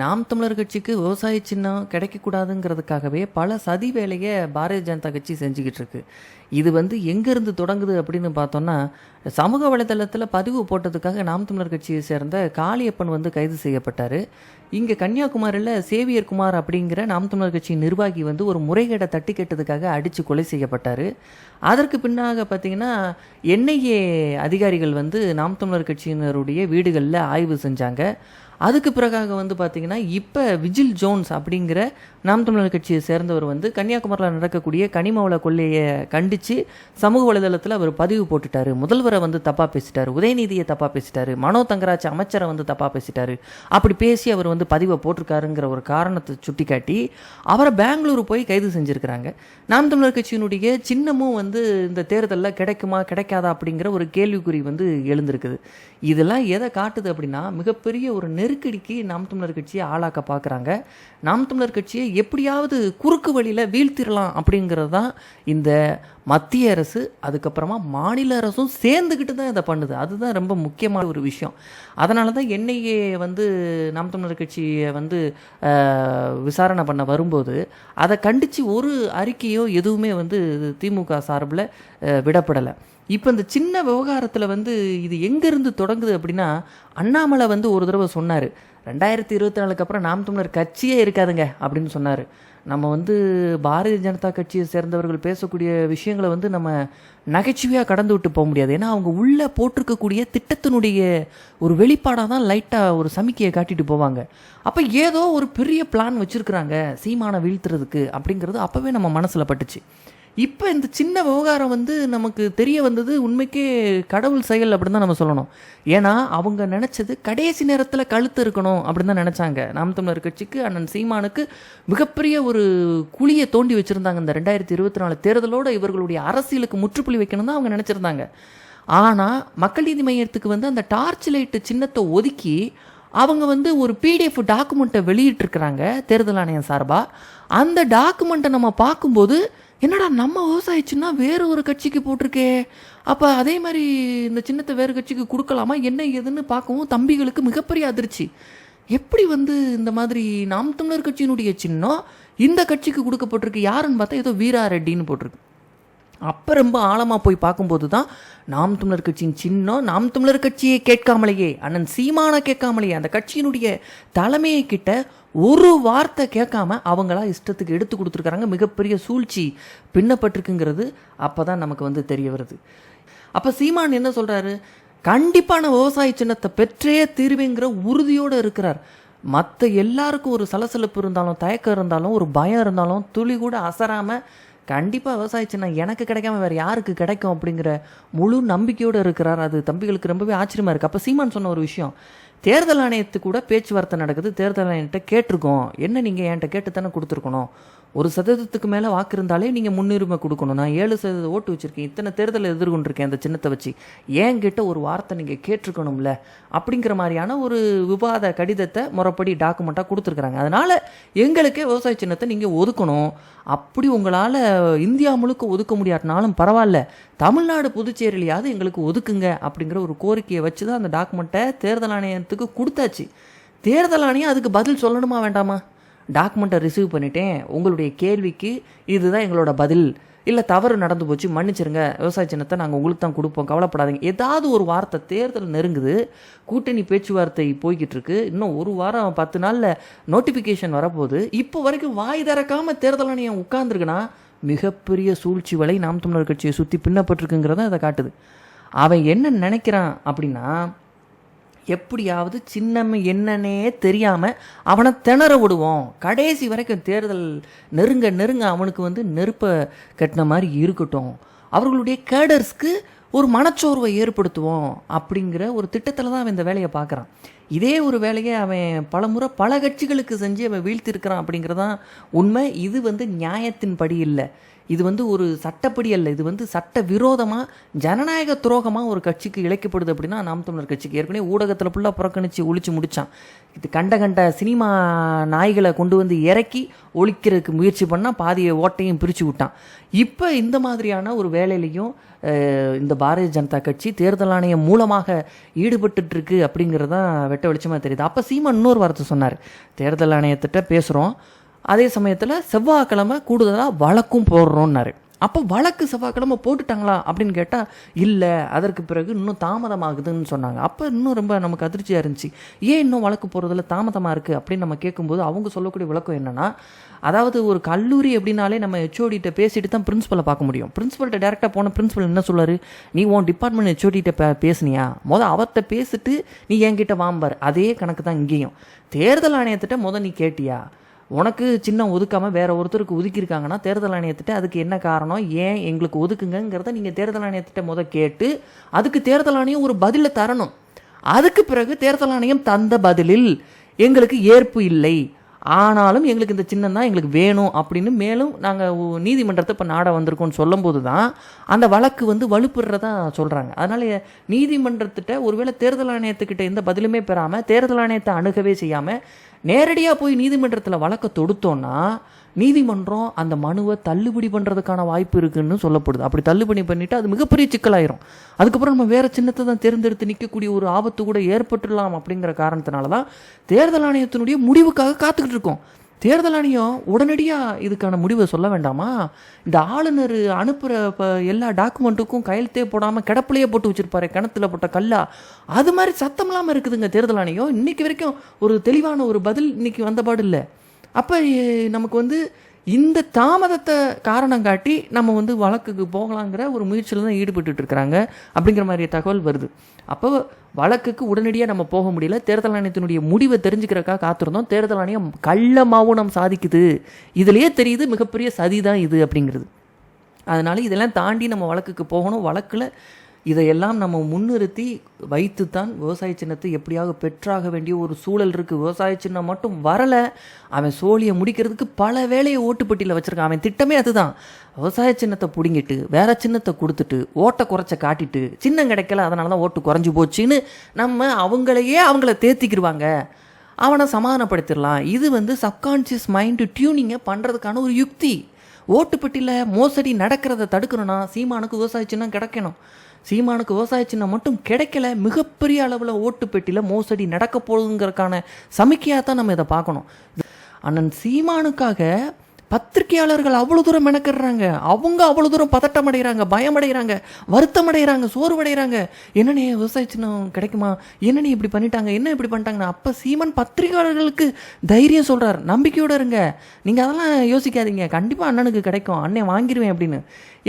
நாம் தமிழர் கட்சிக்கு விவசாய சின்னம் கிடைக்கக்கூடாதுங்கிறதுக்காகவே பல சதி வேலையை பாரதிய ஜனதா கட்சி செஞ்சுக்கிட்டு இருக்கு. இது வந்து எங்கேருந்து தொடங்குது அப்படின்னு பார்த்தோன்னா சமூக வலைதளத்தில் பதிவு போட்டதுக்காக நாம் தமிழர் கட்சியை சேர்ந்த காளியப்பன் வந்து கைது செய்யப்பட்டார். இங்கே கன்னியாகுமரியில் சேவியர் குமார் அப்படிங்கிற நாம் தமிழர் கட்சியின் நிர்வாகி வந்து ஒரு முறைகேடை தட்டி கேட்டதுக்காக அடித்து கொலை செய்யப்பட்டார். அதற்கு பின்னாக பார்த்தீங்கன்னா என்ஐஏ அதிகாரிகள் வந்து நாம் தமிழர் கட்சியினருடைய வீடுகளில் ஆய்வு செஞ்சாங்க. அதுக்கு பிறகாக வந்து பார்த்தீங்கன்னா இப்போ விஜில் ஜோன்ஸ் அப்படிங்கிற நாம் தமிழர் கட்சியை சேர்ந்தவர் வந்து கன்னியாகுமரியில் நடக்கக்கூடிய கனிமவள கொள்ளையை கண்டித்து சமூக வலைதளத்தில் அவர் பதிவு போட்டுட்டார். முதல்வரை வந்து தப்பாக பேசிட்டார். உதயநிதியை தப்பாக பேசிட்டார். மனோ தங்கராஜ் அமைச்சரை வந்து தப்பாக பேசிட்டார். அப்படி பேசி அவர் வந்து பதிவை போட்டிருக்காருங்கிற ஒரு காரணத்தை சுட்டிக்காட்டி அவரை பெங்களூரு போய் கைது செஞ்சுருக்கிறாங்க. நாம் தமிழர் கட்சியினுடைய சின்னமும் வந்து இந்த தேர்தலில் கிடைக்குமா கிடைக்காதா அப்படிங்கிற ஒரு கேள்விக்குறி வந்து எழுந்திருக்குது. இதெல்லாம் எதை காட்டுது அப்படின்னா மிகப்பெரிய ஒரு நெருக்கடிக்கு நாம் தமிழர் கட்சியை ஆளாக்க பார்க்குறாங்க. நாம் தமிழர் கட்சியை எப்படியாவது குறுக்கு வழியில் வீழ்த்திடலாம் அப்படிங்கிறது தான் இந்த மத்திய அரசு அதுக்கப்புறமா மாநில அரசும் சேர்ந்துக்கிட்டு தான் இதை பண்ணுது. அதுதான் ரொம்ப முக்கியமான ஒரு விஷயம். அதனால தான் என்ஐஏ வந்து நாம் தமிழர் கட்சியை வந்து விசாரணை பண்ண வரும்போது அதை கண்டித்து ஒரு அறிக்கையோ எதுவுமே வந்து திமுக சார்பில் விடப்படலை. இப்போ இந்த சின்ன விவகாரத்தில் வந்து இது எங்கேருந்து தொடங்குது அப்படின்னா அண்ணாமலை வந்து ஒரு தடவை சொன்னார் ரெண்டாயிரத்தி இருபத்தி நாலுக்கு அப்புறம் நாம் தமிழர் கட்சியே இருக்காதுங்க அப்படின்னு சொன்னார். நம்ம வந்து பாரதிய ஜனதா கட்சியை சேர்ந்தவர்கள் பேசக்கூடிய விஷயங்களை வந்து நம்ம நகைச்சுவையாக கடந்து விட்டு போக முடியாது. ஏன்னா அவங்க உள்ளே போட்டிருக்கக்கூடிய திட்டத்தினுடைய ஒரு வெளிப்பாடாக தான் லைட்டாக ஒரு சமிக்கையை காட்டிட்டு போவாங்க. அப்போ ஏதோ ஒரு பெரிய பிளான் வச்சுருக்குறாங்க சீமானை வீழ்த்துறதுக்கு அப்படிங்கிறது அப்போவே நம்ம மனசில் பட்டுச்சு. இப்போ இந்த சின்ன விவகாரம் வந்து நமக்கு தெரிய வந்தது உண்மைக்கே கடவுள் செயல் அப்படின்னு தான் நம்ம சொல்லணும். ஏன்னா அவங்க நினச்சது கடைசி நேரத்தில் கழுத்து இருக்கணும் அப்படின்னு தான் நினச்சாங்க. நாம் தமிழர் கட்சிக்கு அண்ணன் சீமானுக்கு மிகப்பெரிய ஒரு குழியை தோண்டி வச்சுருந்தாங்க. இந்த ரெண்டாயிரத்தி இருபத்தி நாலு தேர்தலோடு இவர்களுடைய அரசியலுக்கு முற்றுப்புள்ளி வைக்கணும் தான் அவங்க நினச்சிருந்தாங்க. ஆனால் மக்கள் நீதி மையத்துக்கு வந்து அந்த டார்ச் லைட்டு சின்னத்தை ஒதுக்கி அவங்க வந்து ஒரு பிடிஎஃப் டாக்குமெண்ட்டை வெளியிட்டிருக்கிறாங்க தேர்தல் ஆணையம் சார்பாக அந்த டாக்குமெண்ட்டை நம்ம பார்க்கும்போது என்னடா நம்ம விவசாயிச்சுன்னா வேறு ஒரு கட்சிக்கு போட்டிருக்கே. அப்போ அதே மாதிரி இந்த சின்னத்தை வேறு கட்சிக்கு கொடுக்கலாமா? என்ன ஏதுன்னு பார்க்கவும் தம்பிகளுக்கு மிகப்பெரிய அதிர்ச்சி. எப்படி வந்து இந்த மாதிரி நாம் தமிழர் கட்சியினுடைய சின்னம் இந்த கட்சிக்கு கொடுக்கப்பட்டிருக்கு? யாருன்னு பார்த்தா ஏதோ வீரா ரெட்டின்னு போட்டிருக்கு. அப்போ ரொம்ப ஆழமாக போய் பார்க்கும்போது தான் நாம் தமிழர் கட்சியின் சின்னம் நாம் தமிழர் கட்சியை கேட்காமலேயே அண்ணன் சீமானை கேட்காமலேயே அந்த கட்சியினுடைய தலைமையை கிட்ட ஒரு வார்த்தை கேட்காம அவங்களா இஷ்டத்துக்கு எடுத்து கொடுத்துருக்காங்க மிகப்பெரிய சூழ்ச்சி பின்னப்பட்டிருக்குங்கிறது அப்போ தான் நமக்கு வந்து தெரிய வருது. அப்போ சீமான் என்ன சொல்கிறாரு கண்டிப்பான விவசாய சின்னத்தை பெற்றே தீர்வேங்கிற உறுதியோடு இருக்கிறார். மற்ற எல்லாருக்கும் ஒரு சலசலப்பு இருந்தாலும் தயக்கம் இருந்தாலும் ஒரு பயம் இருந்தாலும் துளி கூட அசராமல் கண்டிப்பாக விவசாயிச்சுன்னா எனக்கு கிடைக்காம வேறு யாருக்கு கிடைக்கும் அப்படிங்கிற முழு நம்பிக்கையோடு இருக்கிறார். அது தம்பிகளுக்கு ரொம்பவே ஆச்சரியமாக இருக்குது அப்போ சீமான் சொன்ன ஒரு விஷயம் தேர்தல் ஆணையத்துக்கு கூட பேச்சுவார்த்தை நடக்குது. தேர்தல் ஆணையத்தை கேட்டிருக்கோம். என்ன நீங்கள் என்கிட்ட கேட்டு தானே கொடுத்துருக்கணும்? ஒரு சதவீதத்துக்கு மேலே வாக்கு இருந்தாலே நீங்கள் முன்னுரிமை கொடுக்கணும். நான் ஏழு சதவீத ஓட்டு வச்சுருக்கேன். இத்தனை தேர்தலை எதிர்கொண்டிருக்கேன் அந்த சின்னத்தை வச்சு. என்கிட்ட ஒரு வார்த்தை நீங்கள் கேட்டிருக்கணும்ல? அப்படிங்கிற மாதிரியான ஒரு விவாத கடிதத்தை முறைப்படி டாக்குமெண்ட்டாக கொடுத்துருக்குறாங்க. அதனால் எங்களுக்கே விவசாய சின்னத்தை நீங்கள் ஒதுக்கணும். அப்படி உங்களால் இந்தியா முழுக்க ஒதுக்க முடியாட்டினாலும் பரவாயில்ல. தமிழ்நாடு புதுச்சேரியிலையாவது எங்களுக்கு ஒதுக்குங்க அப்படிங்கிற ஒரு கோரிக்கையை வச்சு தான் அந்த டாக்குமெண்ட்டை தேர்தல் ஆணையத்துக்கு கொடுத்தாச்சு. தேர்தல் ஆணையம் அதுக்கு பதில் சொல்லணுமா வேண்டாமா? டாக்குமெண்ட்டை ரிசீவ் பண்ணிட்டேன். உங்களுடைய கேள்விக்கு இதுதான் எங்களோட பதில். இல்லை தவறு நடந்து போச்சு மன்னிச்சிருங்க. விவசாய சின்னத்தை நாங்கள் உங்களுக்கு தான் கொடுப்போம் கவலைப்படாதீங்க. ஏதாவது ஒரு வார்த்தை தேர்தல் நெருங்குது கூட்டணி பேச்சுவார்த்தை போய்கிட்டு இருக்கு. இன்னும் ஒரு வாரம் பத்து நாளில் நோட்டிஃபிகேஷன் வரப்போகுது. இப்போ வரைக்கும் வாய் திறக்காமல் தேர்தல் ஆணையம் உட்கார்ந்துருக்குன்னா மிகப்பெரிய சூழ்ச்சி வலை நாம் தமிழர் கட்சியை சுற்றி பின்னப்பட்டிருக்குங்கிறத அதை காட்டுது. அவன் என்ன நினைக்கிறான் அப்படின்னா எப்படியாவது சின்னம் என்னன்னே தெரியாமல் அவனை திணற விடுவோம். கடைசி வரைக்கும் தேர்தல் நெருங்க நெருங்க அவனுக்கு வந்து நெருப்பை கட்டின மாதிரி இருக்கட்டும். அவர்களுடைய கேடர்ஸ்க்கு ஒரு மனச்சோர்வை ஏற்படுத்துவோம் அப்படிங்கிற ஒரு திட்டத்தில் தான் அவன் இந்த வேலையை பார்க்குறான். இதே ஒரு வேலையை அவன் பலமுறை பல கட்சிகளுக்கு செஞ்சு அவன் வீழ்த்திருக்கிறான் அப்படிங்கிறதான் உண்மை. இது வந்து நியாயத்தின் படி இல்லை. இது வந்து ஒரு சட்டப்படி அல்ல. இது வந்து சட்ட விரோதமாக ஜனநாயக துரோகமாக ஒரு கட்சிக்கு இழைக்கப்படுது அப்படின்னா நாம் தமிழர் கட்சிக்கு. ஏற்கனவே ஊடகத்தில் ஃபுல்லாக புறக்கணித்து ஒழிச்சு முடிச்சான். இது கண்ட கண்ட சினிமா நாய்களை கொண்டு வந்து இறக்கி ஒழிக்கிறதுக்கு முயற்சி பண்ணால் பாதியை ஓட்டையும் பிரித்து விட்டான். இப்போ இந்த மாதிரியான ஒரு வேலையிலையும் இந்த பாரதிய ஜனதா கட்சி தேர்தல் ஆணையம் மூலமாக ஈடுபட்டுட்டு இருக்கு அப்படிங்கிறது தான் வெட்ட வெளிச்சமாக தெரியுது. அப்போ சீமா இன்னொரு வார்த்தை சொன்னார். தேர்தல் ஆணையத்திட்ட பேசுகிறோம் அதே சமயத்தில் செவ்வாய்க்கிழமை கூடுதலாக வழக்கும் போடுறோன்னாரு. அப்போ வழக்கு செவ்வாய்க்கிழமை போட்டுட்டாங்களா அப்படின்னு கேட்டால் இல்லை அதற்கு பிறகு இன்னும் தாமதமாகுதுன்னு சொன்னாங்க. அப்போ இன்னும் ரொம்ப நமக்கு அதிர்ச்சியாக இருந்துச்சு. ஏன் இன்னும் வழக்கு போகிறதுல தாமதமாக இருக்குது அப்படின்னு நம்ம கேட்கும்போது அவங்க சொல்லக்கூடிய விளக்கம் என்னென்னா அதாவது ஒரு கல்லூரி எப்படின்னாலே நம்ம ஹெச்ஓடிட்ட பேசிட்டு தான் பிரின்ஸிபலை பார்க்க முடியும். பிரின்ஸிபல்கிட்ட டேரெக்டாக போன பிரின்ஸிபல் என்ன சொல்லார் நீ உன் டிபார்ட்மெண்ட் ஹெச்ஓடிட்ட பே பேசுனியா? மொதல் அவர்கிட்ட பேசிட்டு நீ என்கிட்ட வாம்பார். அதே கணக்கு தான் இங்கேயும். தேர்தல் ஆணையத்திட்ட மொதல் நீ கேட்டியா? உனக்கு சின்னம் ஒதுக்காமல் வேற ஒருத்தருக்கு ஒதுக்கியிருக்காங்கன்னா தேர்தல் ஆணையத்திட்ட அதுக்கு என்ன காரணம்? ஏன் எங்களுக்கு ஒதுக்குங்கிறத நீங்கள் தேர்தல் ஆணையத்திட்ட முத கேட்டு அதுக்கு தேர்தல் ஆணையம் ஒரு பதிலை தரணும். அதுக்கு பிறகு தேர்தல் ஆணையம் தந்த பதிலில் எங்களுக்கு ஏற்பு இல்லை. ஆனாலும் எங்களுக்கு இந்த சின்னம் தான் எங்களுக்கு வேணும் அப்படின்னு மேலும் நாங்கள் நீதிமன்றத்தை இப்போ நாட வந்திருக்கோம்னு சொல்லும்போது தான் அந்த வழக்கு வந்து வலுப்புறதா சொல்கிறாங்க அதனால் நீதிமன்றத்திட்ட ஒருவேளை தேர்தல் ஆணையத்துக்கிட்ட எந்த பதிலுமே பெறாமல் தேர்தல் ஆணையத்தை அணுகவே செய்யாமல் நேரடியாக போய் நீதிமன்றத்தில் வழக்கை தொடுத்தோன்னா நீதிமன்றம் அந்த மனுவை தள்ளுபடி பண்ணுறதுக்கான வாய்ப்பு இருக்குன்னு சொல்லப்படுது. அப்படி தள்ளுபடி பண்ணிவிட்டு அது மிகப்பெரிய சிக்கலாயிரும். அதுக்கப்புறம் நம்ம வேறு சின்னத்தை தான் தேர்ந்தெடுத்து நிற்கக்கூடிய ஒரு ஆபத்து கூட ஏற்பட்டுடலாம் அப்படிங்கிற காரணத்தினால தான் தேர்தல் ஆணையத்தினுடைய முடிவுக்காக காத்துக்கிட்டு இருக்கோம். தேர்தல் ஆணையம் உடனடியாக இதுக்கான முடிவை சொல்ல வேண்டாமா? இந்த ஆளுநர் அனுப்புகிற இப்போ எல்லா டாக்குமெண்ட்டுக்கும் கையெழுத்தே போடாமல் கிடப்பிலையே போட்டு வச்சிருப்பாரு கிணத்துல போட்ட கல்லா. அது மாதிரி சத்தம் இல்லாமல் இருக்குதுங்க தேர்தல் ஆணையம். இன்னைக்கு வரைக்கும் ஒரு தெளிவான ஒரு பதில் இன்னைக்கு வந்தபாடு இல்லை. அப்போ நமக்கு வந்து இந்த தாமதத்தை காரணம் காட்டி நம்ம வந்து வழக்குக்கு போகலாங்கிற ஒரு முயற்சியில் தான் ஈடுபட்டுட்டு இருக்கிறாங்க அப்படிங்கிற மாதிரி தகவல் வருது. அப்போ வழக்குக்கு உடனடியாக நம்ம போக முடியல. தேர்தல் ஆணையத்தினுடைய முடிவை தெரிஞ்சுக்கிறக்கா காத்திருந்தோம். தேர்தல் ஆணையம் கள்ள நம்ம சாதிக்குது. இதுலேயே தெரியுது மிகப்பெரிய சதி தான் இது அப்படிங்கிறது. அதனால இதெல்லாம் தாண்டி நம்ம வழக்குக்கு போகணும். வழக்கில் இதையெல்லாம் நம்ம முன்னிறுத்தி வைத்துத்தான் விவசாய சின்னத்தை எப்படியாவது பெற்றாக வேண்டிய ஒரு சூழல் இருக்குது விவசாய சின்னம் மட்டும் வரலை. அவன் சோழியை முடிக்கிறதுக்கு பல வேலையை ஓட்டுப்பட்டியில் வச்சுருக்கான். அவன் திட்டமே அதுதான். விவசாய சின்னத்தை பிடுங்கிட்டு வேற சின்னத்தை கொடுத்துட்டு ஓட்டை குறைச்ச காட்டிட்டு சின்னம் கிடைக்கல அதனால தான் ஓட்டு குறைஞ்சி போச்சுன்னு நம்ம அவங்களையே அவங்கள தேத்திக்கிடுவாங்க அவனை சமாதானப்படுத்திடலாம். இது வந்து சப்கான்ஷியஸ் மைண்டு டியூனிங்கை பண்ணுறதுக்கான ஒரு யுக்தி. ஓட்டுப்பட்டியில் மோசடி நடக்கிறத தடுக்கணும்னா சீமானுக்கு விவசாய சின்னம் கிடைக்கணும். சீமானுக்கு விவசாய சின்னம் மட்டும் கிடைக்கல மிகப்பெரிய அளவில் ஓட்டு பெட்டியில் மோசடி நடக்க போகுதுங்கிறதுக்கான சமிக்கையாக தான் நம்ம இதை பார்க்கணும். அண்ணன் சீமானுக்காக பத்திரிகையாளர்கள் அவ்வளோ தூரம் மெனக்கிடுறாங்க. அவங்க அவ்வளோ தூரம் பதட்டம் அடைகிறாங்க பயம் அடைகிறாங்க வருத்தம் அடைகிறாங்க சோர்வடைகிறாங்க என்னண்ணே விவசாய சின்னம் கிடைக்குமா? என்னண்ணே இப்படி பண்ணிட்டாங்க? என்ன இப்படி பண்ணிட்டாங்கன்னு அப்போ சீமான் பத்திரிகையாளர்களுக்கு தைரியம் சொல்கிறார் நம்பிக்கையோடு இருங்க. நீங்கள் அதெல்லாம் யோசிக்காதீங்க. கண்டிப்பாக அண்ணனுக்கு கிடைக்கும். அண்ணன் வாங்கிடுவேன் அப்படின்னு.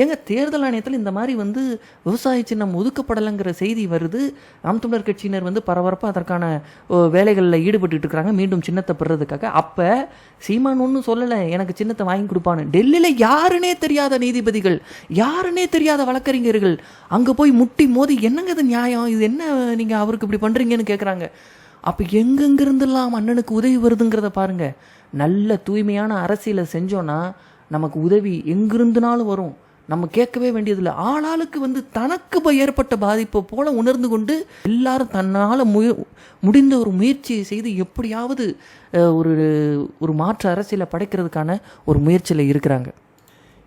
ஏங்க தேர்தல் ஆணையத்தில் இந்த மாதிரி வந்து விவசாய சின்னம் ஒதுக்கப்படலைங்கிற செய்தி வருது. நாம் தமிழர் கட்சியினர் வந்து பரபரப்பாக அதற்கான ஓ, வேலைகளில் ஈடுபட்டு இருக்கிறாங்க. மீண்டும் சின்னத்தை பெறுறதுக்காக. அப்போ சீமான் ஒன்றும் சொல்லலை. எனக்கு சின்ன சின்னத்தை வாங்கி கொடுப்பான்னு. டெல்லியில் யாருன்னே தெரியாத நீதிபதிகள் யாருன்னே தெரியாத வழக்கறிஞர்கள் அங்கே போய் முட்டி மோதி என்னங்க இது நியாயம்? இது என்ன நீங்கள் அவருக்கு இப்படி பண்ணுறீங்கன்னு கேட்குறாங்க அப்போ எங்கெங்கிருந்தெல்லாம் அண்ணனுக்கு உதவி வருதுங்கிறத பாருங்கள் நல்ல தூய்மையான அரசியலை செஞ்சோன்னா நமக்கு உதவி எங்கிருந்துனாலும் வரும். நம்ம கேட்கவே வேண்டியதில்லை. ஆளாளுக்கு வந்து தனக்கு ஏற்பட்ட பாதிப்பை போல உணர்ந்து கொண்டு எல்லாரும் தன்னால் முய முடிந்த ஒரு முயற்சியை செய்து எப்படியாவது ஒரு ஒரு மாற்று அரசியலை படைக்கிறதுக்கான ஒரு முயற்சியில் இருக்கிறாங்க.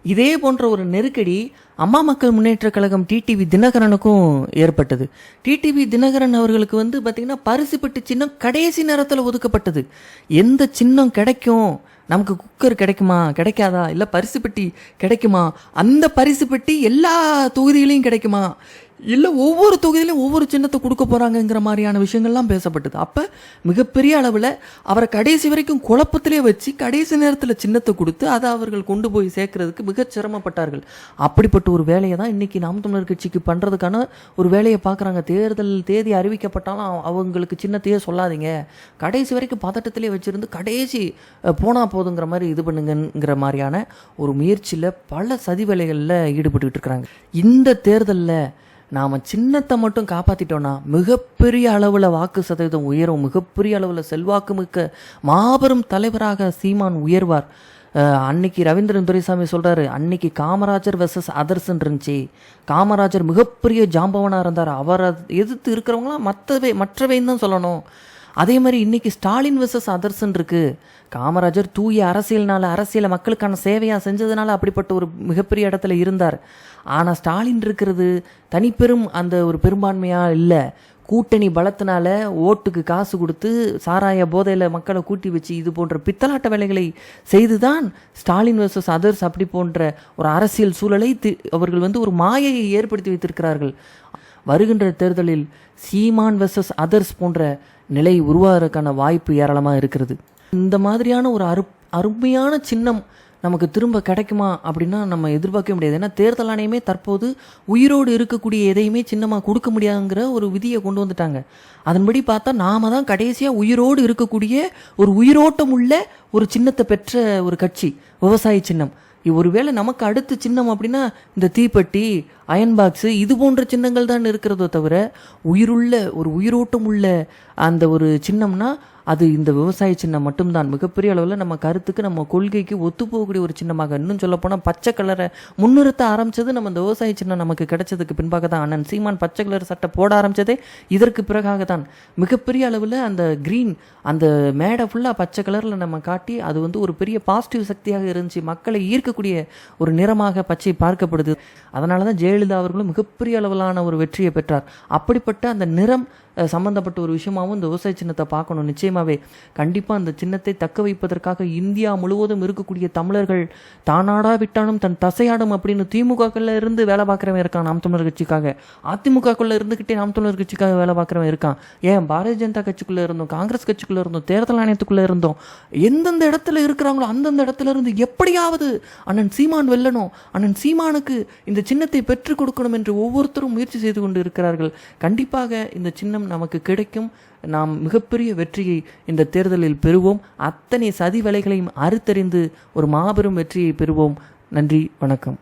இதே போன்ற ஒரு நெருக்கடி அம்மா மக்கள் முன்னேற்ற கழகம் டிடிவி தினகரனுக்கும் ஏற்பட்டது. டிடிவி தினகரன் அவர்களுக்கு வந்து பார்த்திங்கன்னா பரிசு பெட்டு சின்னம் கடைசி நேரத்தில் ஒதுக்கப்பட்டது. எந்த சின்னம் கிடைக்கும் நமக்கு குக்கர் கிடைக்குமா? கிடைக்காதா? இல்லை பரிசு பெட்டி கிடைக்குமா? அந்த பரிசு பெட்டி எல்லா தொகுதியிலையும் கிடைக்குமா? இல்லை ஒவ்வொரு தொகுதியிலும் ஒவ்வொரு சின்னத்தை கொடுக்க போகிறாங்கங்கிற மாதிரியான விஷயங்கள்லாம் பேசப்பட்டது. அப்போ மிகப்பெரிய அளவில் அவரை கடைசி வரைக்கும் குழப்பத்திலே வச்சு கடைசி நேரத்தில் சின்னத்தை கொடுத்து அதை அவர்கள் கொண்டு போய் சேர்க்கறதுக்கு மிக சிரமப்பட்டார்கள். அப்படிப்பட்ட ஒரு வேலையை தான் இன்றைக்கி நாம் தமிழர் கட்சிக்கு பண்ணுறதுக்கான ஒரு வேலையை பார்க்குறாங்க. தேர்தல் தேதி அறிவிக்கப்பட்டாலும் அவங்களுக்கு சின்னத்தையே சொல்லாதீங்க. கடைசி வரைக்கும் பதட்டத்திலே வச்சுருந்து கடைசி போனால் போதுங்கிற மாதிரி இது பண்ணுங்கிற மாதிரியான ஒரு முயற்சியில் பல சதி வேலைகளில் ஈடுபட்டுக்கிட்டு இருக்கிறாங்க. இந்த தேர்தலில் நாம் சின்னத்தை மட்டும் காப்பாற்றிட்டோன்னா மிகப்பெரிய அளவில் வாக்கு சதவீதம் உயரும். மிகப்பெரிய அளவில் செல்வாக்கு மிக்க மாபெரும் தலைவராக சீமான் உயர்வார். அன்னைக்கு ரவீந்திரன் துரைசாமி சொல்கிறாரு அன்னைக்கு காமராஜர் வெர்சஸ் அதர்ஸ்ன்னு இருந்துச்சு காமராஜர் மிகப்பெரிய ஜாம்பவனாக இருந்தார். அவரை எதிர்த்து இருக்கிறவங்களாம் மற்றவை மற்றவைன்னு தான் சொல்லணும். அதே மாதிரி இன்னைக்கு ஸ்டாலின் வெர்சஸ் அதர்ஸ்ன்னு இருக்கு. காமராஜர் தூய அரசியல்னால அரசியலை மக்களுக்கான சேவையாக செஞ்சதுனால அப்படிப்பட்ட ஒரு மிகப்பெரிய இடத்துல இருந்தார். ஆனால் ஸ்டாலின் இருக்கிறது தனிப்பெரும் அந்த ஒரு பெரும்பான்மையாக இல்லை. கூட்டணி பலத்தினால ஓட்டுக்கு காசு கொடுத்து சாராய போதையில் மக்களை கூட்டி வச்சு இது போன்ற பித்தலாட்ட வேலைகளை செய்துதான் ஸ்டாலின் வர்சஸ் அதர்ஸ் அப்படி போன்ற ஒரு அரசியல் சூழலை தி- அவர்கள் வந்து ஒரு மாயையை ஏற்படுத்தி வைத்திருக்கிறார்கள். வருகின்ற தேர்தலில் சீமான் வெர்சஸ் அதர்ஸ் போன்ற நிலை உருவாகிறதுக்கான வாய்ப்பு ஏராளமாக இருக்கிறது. இந்த மாதிரியான ஒரு அரு அருமையான சின்னம் நமக்கு திரும்ப கிடைக்குமா அப்படின்னா நம்ம எதிர்பார்க்க முடியாது. ஏன்னா தேர்தல் ஆணையமே தற்போது உயிரோடு இருக்கக்கூடிய எதையுமே சின்னமாக கொடுக்க முடியாதுங்கிற ஒரு விதியை கொண்டு வந்துட்டாங்க. அதன்படி பார்த்தா நாம தான் கடைசியாக உயிரோடு இருக்கக்கூடிய ஒரு உயிரோட்டம் உள்ள ஒரு சின்னத்தை பெற்ற ஒரு கட்சி விவசாய சின்னம். ஒருவேளை நமக்கு அடுத்த சின்னம் அப்படின்னா இந்த தீப்பெட்டி அயன் பாக்ஸு இது போன்ற சின்னங்கள் தான் இருக்கிறதோ தவிர உயிருள்ள ஒரு உயிரோட்டம் உள்ள அந்த ஒரு சின்னம்னா அது இந்த விவசாய சின்னம் மட்டும்தான். மிகப்பெரிய அளவில் நம்ம கருத்துக்கு நம்ம கொள்கைக்கு ஒத்துப்போகக்கூடிய ஒரு சின்னமாக. இன்னும் சொல்லப்போனால் பச்சை கலரை முன்னிறுத்த ஆரம்பிச்சது நம்ம இந்த விவசாய சின்னம் நமக்கு கிடைச்சதுக்கு பின்பாக தான். அண்ணன் சீமான் பச்சை கலர் சட்டை போட ஆரம்பித்ததே இதற்கு பிறகாக தான். மிகப்பெரிய அளவில் அந்த க்ரீன் அந்த மேடை ஃபுல்லாக பச்சை கலரில் நம்ம காட்டி அது வந்து ஒரு பெரிய பாசிட்டிவ் சக்தியாக இருந்துச்சு. மக்களை ஈர்க்கக்கூடிய ஒரு நிறமாக பச்சை பார்க்கப்படுது. அதனால தான் ஜெயலலிதா அவர்களும் மிகப்பெரிய அளவிலான ஒரு வெற்றியை பெற்றார். அப்படிப்பட்ட அந்த நிறம் சம்மந்தப்பட்ட சம்பந்தப்பட்ட ஒரு விஷயமாகவும் இந்த விவசாய சின்னத்தை பார்க்கணும். நிச்சயமாகவே கண்டிப்பாக அந்த சின்னத்தை தக்க வைப்பதற்காக இந்தியா முழுவதும் இருக்கக்கூடிய தமிழர்கள் தானாடா விட்டாலும் தன் தசையாடும் அப்படின்னு திமுகக்குள்ள இருந்து வேலை பார்க்குறவன் இருக்கான் நாம் தமிழர் கட்சிக்காக. அதிமுகக்குள்ள இருந்துக்கிட்டே நாம் தமிழர் கட்சிக்காக வேலை பார்க்குறவன் இருக்கான். ஏன் பாரதிய ஜனதா கட்சிக்குள்ளே இருந்தோம் காங்கிரஸ் கட்சிக்குள்ளே இருந்தோம் தேர்தல் ஆணையத்துக்குள்ளே இருந்தோம். எந்தெந்த இடத்துல இருக்கிறாங்களோ அந்தந்த இடத்துல இருந்து எப்படியாவது அண்ணன் சீமான் வெல்லணும். அண்ணன் சீமானுக்கு இந்த சின்னத்தை பெற்றுக் கொடுக்கணும் என்று ஒவ்வொருத்தரும் முயற்சி செய்து கொண்டு இருக்கிறார்கள். கண்டிப்பாக இந்த சின்னம் நமக்கு கிடைக்கும். நாம் மிகப்பெரிய வெற்றியை இந்த தேர்தலில் பெறுவோம். அத்தனை சதி வலைகளையும் அறுத்தறிந்து ஒரு மாபெரும் வெற்றியை பெறுவோம். நன்றி வணக்கம்.